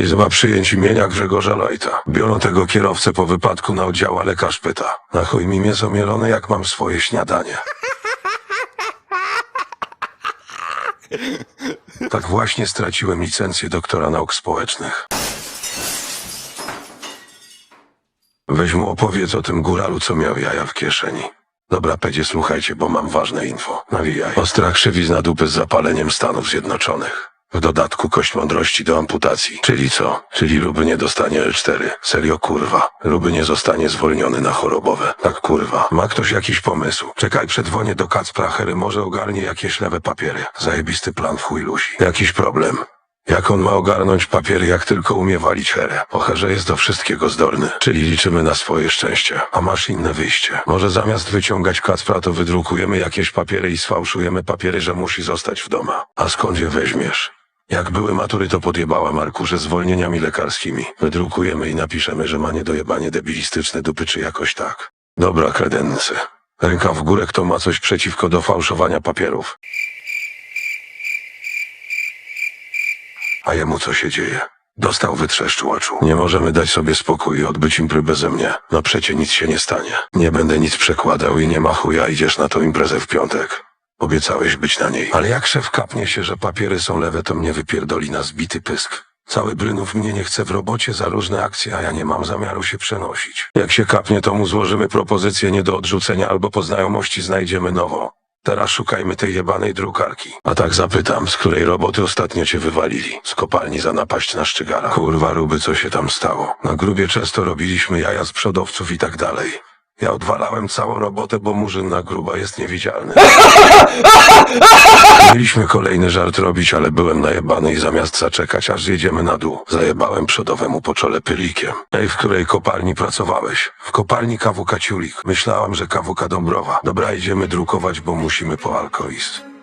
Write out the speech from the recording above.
Izba przyjęć imienia Grzegorza Lojta. Biorą tego kierowcę po wypadku na oddział, a lekarz pyta. Na chuj mi mięso jak mam swoje śniadanie. Tak właśnie straciłem licencję doktora nauk społecznych. Weź mu opowiedz o tym góralu, co miał jaja w kieszeni. Dobra, pedzie, słuchajcie, bo mam ważne info. Nawijaj. Ostra krzywizna dupy z zapaleniem Stanów Zjednoczonych. W dodatku kość mądrości do amputacji. Czyli co? Czyli Ruby nie dostanie L4. Serio kurwa. Ruby nie zostanie zwolniony na chorobowe. Tak kurwa. Ma ktoś jakiś pomysł? Czekaj, przedzwonię do Kacpra, Hery może ogarnie jakieś lewe papiery. Zajebisty plan w chuj Lusi. Jakiś problem. Jak on ma ogarnąć papiery, jak tylko umie walić herę? O herze jest do wszystkiego zdolny, czyli liczymy na swoje szczęście. A masz inne wyjście. Może zamiast wyciągać Kacpra, to wydrukujemy jakieś papiery i sfałszujemy papiery, że musi zostać w domu. A skąd je weźmiesz? Jak były matury, to podjebałem arkusze zwolnieniami lekarskimi. Wydrukujemy i napiszemy, że ma niedojebanie debilistyczne dupy czy jakoś tak. Dobra, kredensy. Ręka w górę, kto ma coś przeciwko do fałszowania papierów. A jemu co się dzieje? Dostał wytrzeszczu oczu. Nie możemy dać sobie spokój i odbyć impry beze mnie. No przecie nic się nie stanie. Nie będę nic przekładał i nie ma chuja, idziesz na tą imprezę w piątek. Obiecałeś być na niej. Ale jak szef kapnie się, że papiery są lewe, to mnie wypierdoli na zbity pysk. Cały Brynów mnie nie chce w robocie za różne akcje, a ja nie mam zamiaru się przenosić. Jak się kapnie, to mu złożymy propozycję nie do odrzucenia albo po znajomości znajdziemy nową. Teraz szukajmy tej jebanej drukarki. A tak zapytam, z której roboty ostatnio cię wywalili? Z kopalni za napaść na Szczygara. Kurwa ruby, co się tam stało? Na grubie często robiliśmy jaja z przodowców i tak dalej. Ja odwalałem całą robotę, bo murzyn na gruba jest niewidzialny. Mieliśmy kolejny żart robić, ale byłem najebany i zamiast zaczekać, aż zjedziemy na dół, zajebałem przodowemu po czole pylikiem. Ej, w której kopalni pracowałeś? W kopalni KWK Ciulik. Myślałam, że KWK Dąbrowa. Dobra, idziemy drukować, bo musimy po alkoizm.